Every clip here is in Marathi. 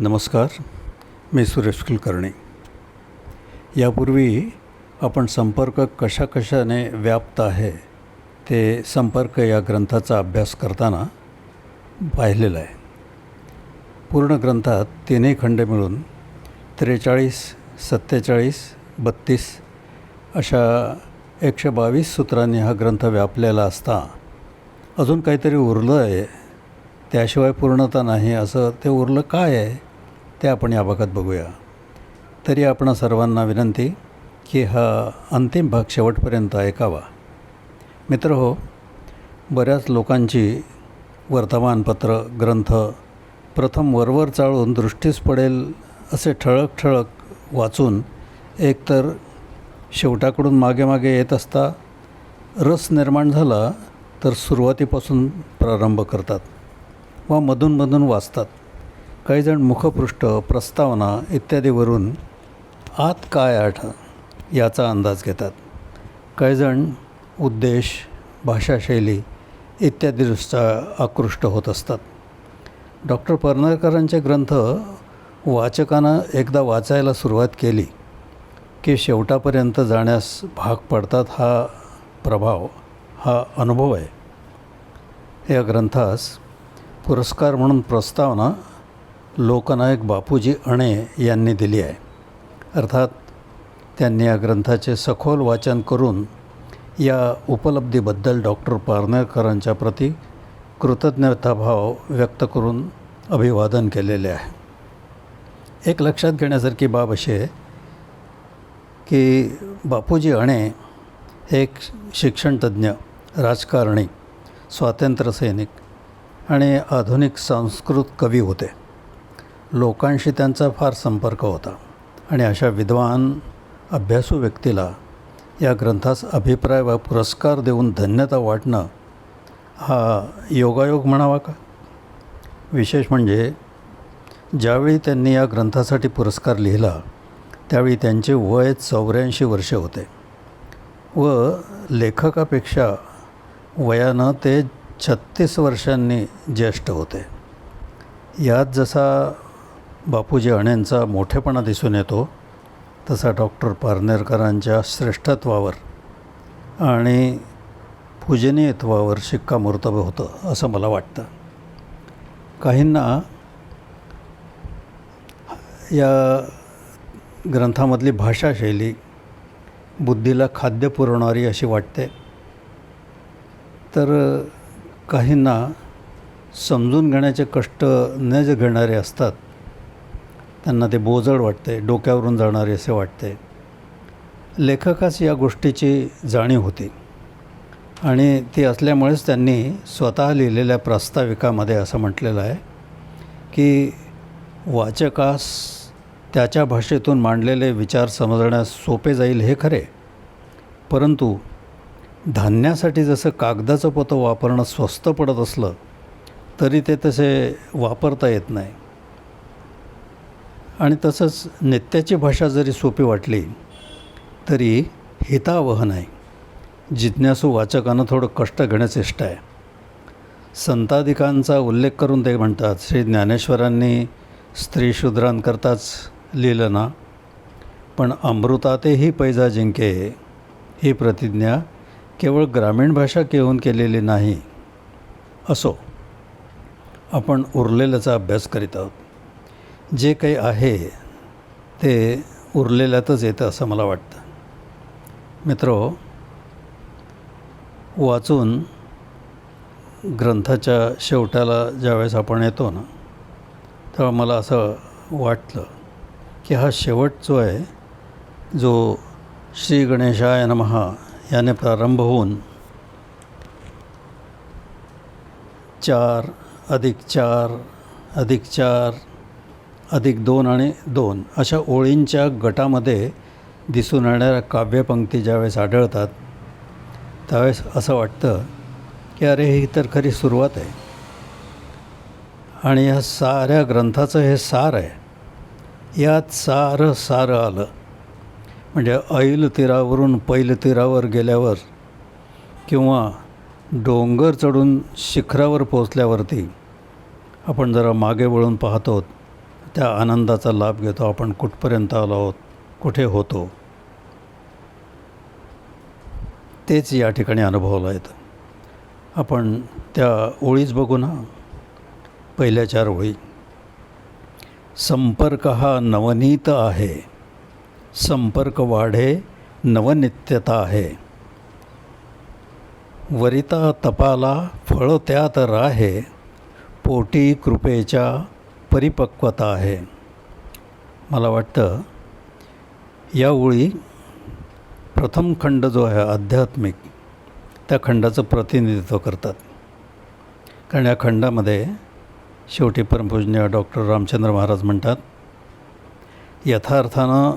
नमस्कार मी सुरेश कुलकर्णी. यापूर्वी आपण संपर्क कशा कशाने व्याप्त आहे ते संपर्क या ग्रंथाचा अभ्यास करताना पाहिलेलं आहे. पूर्ण ग्रंथात तिन्ही खंड मिळून त्रेचाळीस सत्तेचाळीस बत्तीस अशा एकशे बावीस सूत्रांनी हा ग्रंथ व्यापलेला असता. अजून काहीतरी उरलं आहे त्याशिवाय पूर्णता नाही असं ते उरलं काय आहे? ते आपण या भागात बघूया. तरी आपण सर्वांना विनंती की हा अंतिम भाग शेवटपर्यंत ऐकावा. मित्र हो बऱ्याच लोकांची वर्तमानपत्र ग्रंथ प्रथम वरवर चाळून दृष्टीस पडेल असे ठळक ठळक वाचून एकतर शेवटाकडून मागे मागे येत असता रस निर्माण झाला तर सुरुवातीपासून प्रारंभ करतात व मधूनमधून वाचतात. काहीजण मुखपृष्ठ प्रस्तावना इत्यादीवरून आत काय आठ याचा अंदाज घेतात. काहीजण उद्देश भाषाशैली इत्यादीदृष्ट्या आकृष्ट होत असतात. डॉक्टर पर्नरकरांचे ग्रंथ वाचकानं एकदा वाचायला सुरुवात केली की शेवटापर्यंत जाण्यास भाग पडतात हा प्रभाव हा अनुभव आहे. या ग्रंथास पुरस्कार म्हणून प्रस्तावना लोकनायक बापूजी अणे यांनी दिली आहे. अर्थात त्यांनी या ग्रंथाचे सखोल वाचन करून या उपलब्धीबद्दल डॉक्टर पारनेरकरांच्या प्रती कृतज्ञताभाव व्यक्त करून अभिवादन केलेले आहे. एक लक्षात घेण्यासारखी बाब अशी आहे की बापूजी अणे हे एक शिक्षणतज्ज्ञ राजकारणी स्वातंत्र्यसैनिक आणि आधुनिक संस्कृत कवी होते. लोकांशी त्यांचा फार संपर्क होता आणि अशा विद्वान अभ्यासू व्यक्तीला या ग्रंथास अभिप्राय व पुरस्कार देऊन धन्यता वाटणं हा योगायोग म्हणावा का? विशेष म्हणजे ज्यावेळी त्यांनी या ग्रंथासाठी पुरस्कार लिहिला त्यावेळी त्यांचे वय चौऱ्याऐंशी वर्षे होते व लेखकापेक्षा वयानं ते छत्तीस वर्षांनी ज्येष्ठ होते. यात जसा बापूजी अण्यांचा मोठेपणा दिसून येतो तसा डॉक्टर पारनेरकरांच्या श्रेष्ठत्वावर आणि पूजनीयत्वावर शिक्कामोर्तब होतं असं मला वाटतं. काहींना या ग्रंथामधली भाषाशैली बुद्धीला खाद्य पुरवणारी अशी वाटते तर काहींना समजून घेण्याचे कष्ट न जे घेणारे असतात त्यांना ते बोजड वाटते डोक्यावरून जाणारे असे वाटते लेखकास या गोष्टीची जाणीव होती. आणि ती असल्यामुळेच त्यांनी स्वतः लिहिलेल्या प्रास्ताविकामध्ये असं म्हटलेलं आहे की वाचकास त्याच्या भाषेतून मांडलेले विचार समजण्यास सोपे जाईल हे खरे. परंतु धान्यासाठी जसं कागदाचं पोतं वापरणं स्वस्त पडत असलं तरी ते तसे वापरता येत नाही. आणि तसंच नित्याची भाषा जरी सोपी वाटली तरी हितावह नाही जिज्ञासू वाचकानं थोडं कष्ट घेण्याचं इष्ट आहे. संताधिकांचा उल्लेख करून ते म्हणतात श्री ज्ञानेश्वरांनी स्त्री शूद्रांकरताच लिहिलं ना? पण अमृतातेही पैजा जिंके. ही प्रतिज्ञा केवळ ग्रामीण भाषा घेऊन केलेली नाही. असो आपण उरलेल्याचा अभ्यास करीत आहोत. जे काही आहे ते उरलेल्यातच येतं असं मला वाटतं. मित्रो वाचून ग्रंथाच्या शेवटाला ज्यावेळेस आपण येतो ना तेव्हा मला असं वाटलं की हा शेवट जो आहे जो श्री गणेशाय नमहा याने प्रारंभ होऊन चार अधिक चार अधिक चार अधिक दोन आणि दोन अशा ओळींच्या गटामध्ये दिसून येणाऱ्या काव्यपंक्ती ज्यावेळेस आढळतात त्यावेळेस असं वाटतं की अरे ही तर खरी सुरुवात आहे. आणि ह्या साऱ्या ग्रंथाचं हे सार आहे. यात सारं सारं आलं. म्हणजे ऐल तीरावरून पैल तीरावर गेल्यावर किंवा डोंगर चढून शिखरावर पोचल्यावरती आपण जरा मागे वळून पाहतो त्या आनंदाचा लाभ घेतो. आपण कुठपर्यंत आलो आहोत? कुठे होतो? तेच या ठिकाणी अनुभवलं येतं. आपण त्या ओळीच बघू ना. पहिल्या चार ओळी. संपर्क हा नवनीत आहे. संपर्क वाढे नवनित्यता आहे. वरिता तपाला फळ त्यात राहे. पोटी कृपेच्या परिपक्वता आहे. मला वाटतं या ओळी प्रथम खंड जो आहे आध्यात्मिक त्या खंडाचं प्रतिनिधित्व करतात. कारण या खंडामध्ये शेवटी परमपूजनीय डॉक्टर रामचंद्र महाराज म्हणतात यथार्थानं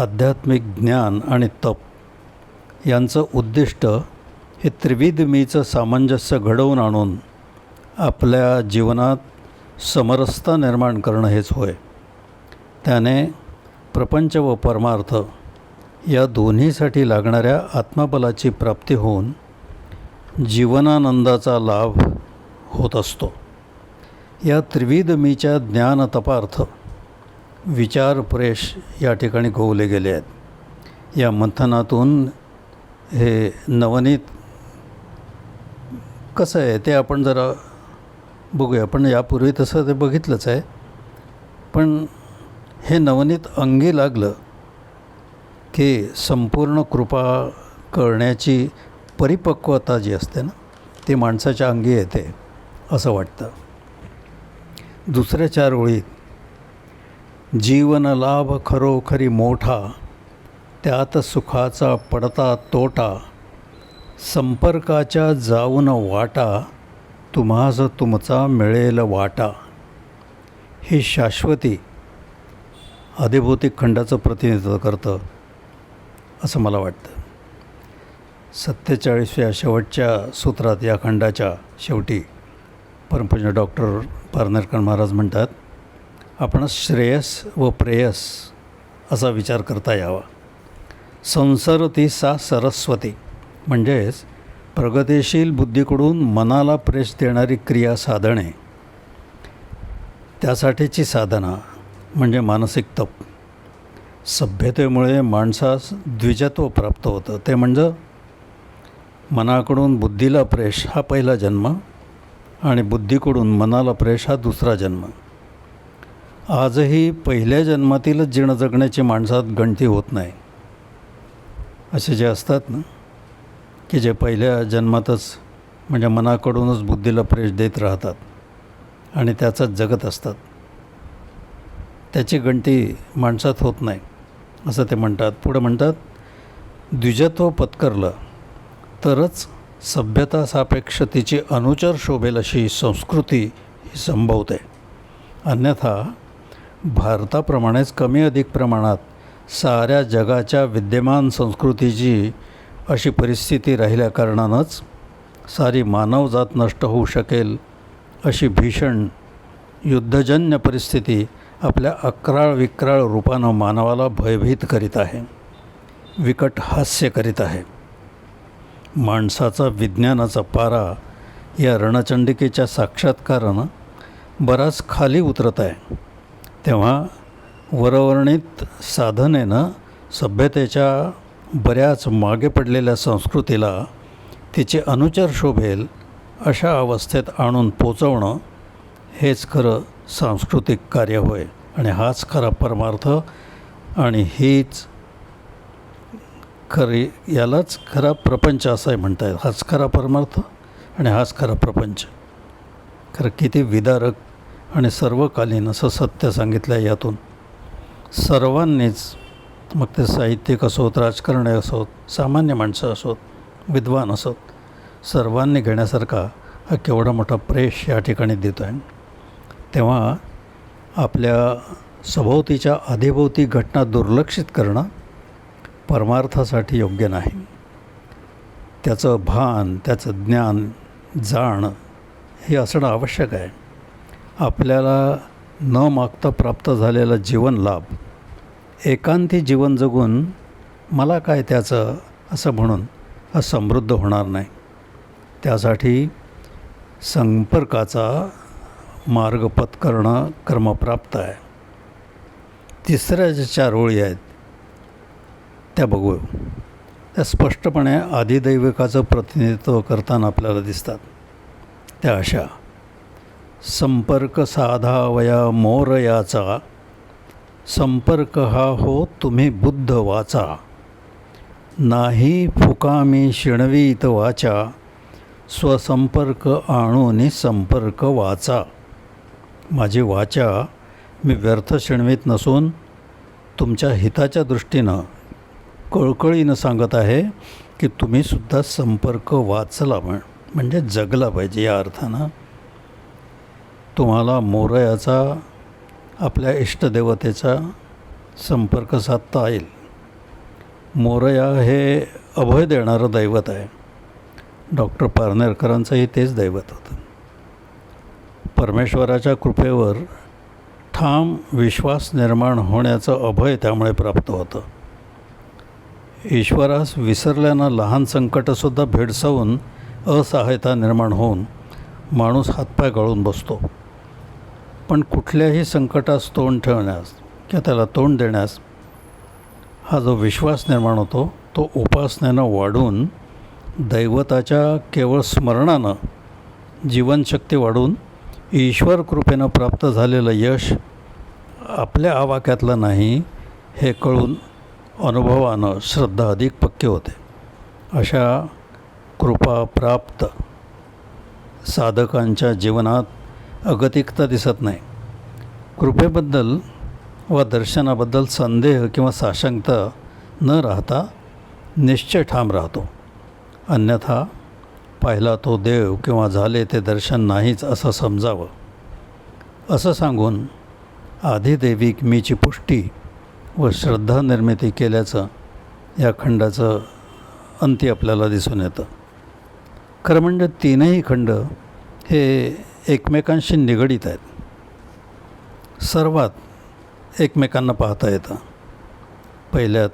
आध्यात्मिक ज्ञान आणि तप यांचं उद्दिष्ट हे त्रिविध मीचं सामंजस्य घडवून आणून आपल्या जीवनात समरसता निर्माण करणं हेच होय. त्याने प्रपंच व परमार्थ या दोन्हीसाठी लागणाऱ्या आत्मबलाची प्राप्ती होऊन जीवनानंदाचा लाभ होत असतो. या त्रिविध मीच्या ज्ञानतपार्थ विचार प्रेश या ठिकाणी गोवले गेले आहेत. या मंथनातून हे नवनीत कसं आहे ते आपण जरा बघूया पण यापूर्वी तसं ते बघितलंच आहे. पण हे नवनीत अंगी लागलं की संपूर्ण कृपा करण्याची परिपक्वता जी असते ना ती माणसाच्या अंगी येते असं वाटतं. दुसऱ्या चार ओळीत जीवन लाभ खरोखरी मोठा त्यात सुखाचा पडता तोटा संपर्काच्या जाऊन वाटा तुम्हास तुमचा मिळेल वाटा. हे शाश्वती अधिभौतिक खंडाचं प्रतिनिधित्व करतं असं मला वाटतं. सत्तेचाळीसव्या शेवटच्या सूत्रात या खंडाच्या शेवटी परमपूज्य डॉक्टर पारनेरकर महाराज म्हणतात आपण श्रेयस व प्रेयस असा विचार करता यावा. संसरती सा सरस्वती. म्हणजेच प्रगतिशील बुद्धीकडून मनाला प्रेश देणारी क्रिया साधणे. त्यासाठीची साधना म्हणजे मानसिक तप. सभ्यतेमुळे माणसास द्विजत्व प्राप्त होतं. ते म्हणजे मनाकडून बुद्धीला प्रेश हा पहिला जन्म आणि बुद्धीकडून मनाला प्रेश हा दुसरा जन्म. आजही पहिल्या जन्मातीलच जीर्ण जगण्याची माणसात गणती होत नाही. असे जे असतात ना की जे पहिल्या जन्मातच म्हणजे मनाकडूनच बुद्धीला प्रेश देत राहतात आणि त्याचाच जगत असतात. त्याची गणती माणसात होत नाही असं ते म्हणतात. पुढं म्हणतात द्विजत्व पत्करलं तरच सभ्यता सापेक्ष तिची अनुचर शोभेल अशी संस्कृती ही संभवते. अन्यथा भारताप्रमाणेच कमी अधिक प्रमाणात साऱ्या जगाच्या विद्यमान संस्कृतीची अशी परिस्थिती राहिल्या कारणानंच सारी मानवजात नष्ट होऊ शकेल अशी भीषण युद्धजन्य परिस्थिती आपल्या अक्राळ विक्राळ रूपानं मानवाला भयभीत करीत आहे विकट हास्य करीत आहे. माणसाचा विज्ञानाचा पारा या रणचंडिकेच्या साक्षात्कारानं बराच खाली उतरत आहे. तेव्हा वरवर्णित साधनेनं सभ्यतेच्या बऱ्याच मागे पडलेल्या संस्कृतीला तिचे अनुचर शोभेल अशा अवस्थेत आणून पोचवणं हेच खरं सांस्कृतिक कार्य होय. आणि हाच खरा परमार्थ आणि हीच खरी यालाच खरा प्रपंच असं आहे म्हणता येईल. हाच खरा परमार्थ आणि हाच खरा प्रपंच. खरं किती विदारक आणि सर्वकालीन असं सत्य सांगितलं आहे यातून. सर्वांनीच मग ते साहित्यिक असोत राजकारणी असोत सामान्य माणसं असोत विद्वान असोत सर्वांनी घेण्यासारखा हा केवढा मोठा प्रेश या ठिकाणी देतो आहे तेव्हा आपल्या सभोवतीच्या आधीभोवती घटना दुर्लक्षित करणं परमार्थासाठी योग्य नाही. त्याचं भान त्याचं ज्ञान जाण हे असणं आवश्यक आहे. आपल्याला न मागता प्राप्त झालेला जीवन लाभ एकांती जीवन जगून मला काय त्याचं असं म्हणून समृद्ध होणार नाही. त्यासाठी संपर्काचा मार्ग पत्करणं कर्मप्राप्त आहे. तिसऱ्या ज्या चार ओळी आहेत त्या बघू त्या स्पष्टपणे आदिदैविकाचं प्रतिनिधित्व करताना आपल्याला दिसतात. त्या अशा संपर्क साधावया मोर याचा संपर्क हा हो तुम्ही बुद्ध वाचा. नाही फुकामी शिणवीत वाचा. स्वसंपर्क आणून संपर्क वाचा. माझी वाचा मी व्यर्थ शिणवीत नसून तुमच्या हिताच्या दृष्टीनं कळकळीनं सांगत आहे की तुम्हीसुद्धा संपर्क वाचला म्हण म्हणजे जगला पाहिजे या अर्थानं. तुम्हाला मोरयाचा आपल्या इष्टदेवतेचा संपर्क साधता येईल. मोरया हे अभय देणारं दैवत आहे. डॉक्टर पारनेरकरांचंही तेच दैवत होतं. परमेश्वराच्या कृपेवर ठाम विश्वास निर्माण होण्याचं अभय त्यामुळे प्राप्त होतं. ईश्वरास विसरल्यानं लहान संकटंसुद्धा भेडसावून असहायता निर्माण होऊन माणूस हातपाय गळून बसतो. पण कुठल्याही संकटास तोंड ठेवण्यास किंवा त्याला तोंड देण्यास हा जो विश्वास निर्माण होतो तो उपासनेनं वाढून दैवताच्या केवळ स्मरणानं जीवनशक्ती वाढून ईश्वर कृपेनं प्राप्त झालेलं यश आपल्या आवाक्यातलं नाही हे कळून अनुभवानं श्रद्धा अधिक पक्की होते. अशा कृपा प्राप्त साधकांच्या जीवनात अगतिकता दिसत नाही. कृपेबद्दल वा दर्शनाबद्दल संदेह किंवा साशंकता न राहता निश्चय ठाम राहतो. अन्यथा पाहिला तो देव किंवा झाले ते दर्शन नाहीच असं समजावं. असं सांगून आधिदैविक मीची पुष्टी व श्रद्धा निर्मिती केल्याचं या खंडाचं अंती आपल्याला दिसून येतं. खरं म्हणजे तीनही खंड हे एकमेकांशी निगडीत आहेत. सर्वात एकमेकांना पाहता येतं. पहिल्यात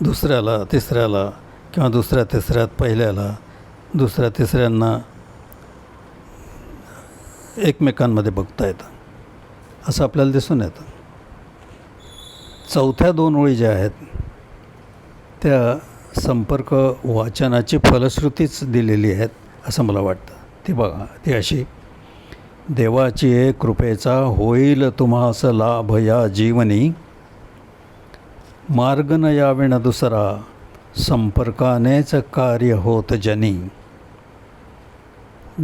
दुसऱ्याला तिसऱ्याला किंवा दुसऱ्या तिसऱ्यात पहिल्याला दुसऱ्या तिसऱ्यांना एकमेकांमध्ये बघता येतं. असं आपल्याला दिसून येतं. चौथ्या दोन ओळी ज्या आहेत त्या संपर्क वाचनाची फलश्रुतीच दिलेली आहेत असं मला वाटतं. ती बघा ती अशी देवाची एक कृपेचा होईल तुम्हास लाभ या जीवनी. मार्ग न याविण दुसरा संपर्कानेच कार्य होत जनी.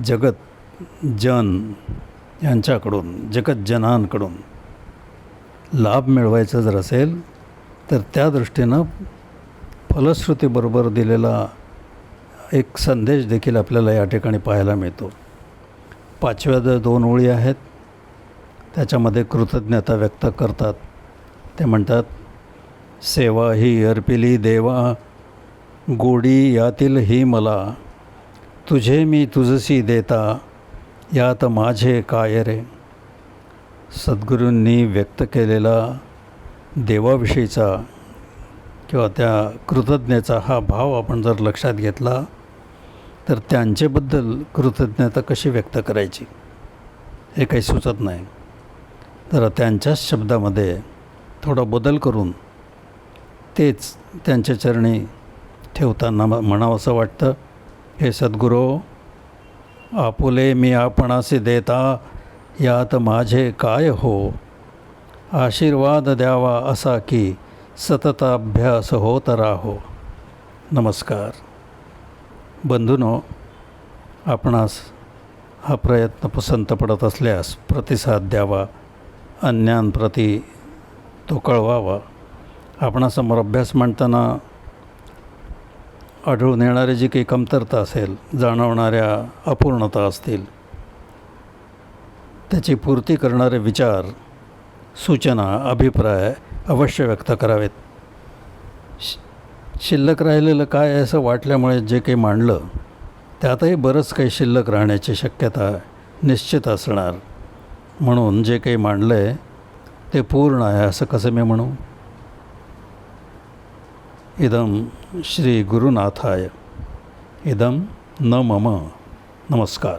जगत जन यांच्याकडून जगतजनांकडून लाभ मिळवायचा जर असेल तर त्या दृष्टीनं फलश्रुतीबरोबर दिलेला एक संदेश देखील आपल्याला या ठिकाणी पाहायला मिळतो. पाचव्या द दोन ओळी आहेत त्याच्यामध्ये कृतज्ञता व्यक्त करतात. ते म्हणतात सेवा ही अर्पिली देवा गोडी यातील ही मला. तुझे मी तुझसी देता यात माझे काय रे? सद्गुरूंनी व्यक्त केलेला देवाविषयीचा किंवा त्या कृतज्ञेचा हा भाव आपण जर लक्षात घेतला तर त्यांच्याबद्दल कृतज्ञता कशी व्यक्त करायची हे काही सुचत नाही. तर त्यांच्याच शब्दामध्ये थोडा बदल करून तेच त्यांच्या चरणी ठेवताना म- म्हणावंसं वाटतं. हे सद्गुरो आपुले मी आपणासे देता यात माझे काय हो? आशीर्वाद द्यावा असा की सतताभ्यास होत राहो. नमस्कार. बंधूनो आपणास हा प्रयत्न पसंत पडत असल्यास प्रतिसाद द्यावा अन्यांप्रती तो कळवावा आपणासमोर अभ्यास मांडताना आढळून येणारी जी काही कमतरता असेल जाणवणाऱ्या अपूर्णता असतील त्याची पूर्ती करणारे विचार सूचना अभिप्राय अवश्य व्यक्त करावेत. श शिल्लक राहिलेलं काय असं वाटल्यामुळे जे काही मांडलं त्यातही बरंच काही शिल्लक राहण्याची शक्यता निश्चित असणार. म्हणून जे काही मांडलं आहे ते पूर्ण आहे असं कसं मी म्हणू? इदम श्री गुरुनाथाय. इदम न मम नमस्कार.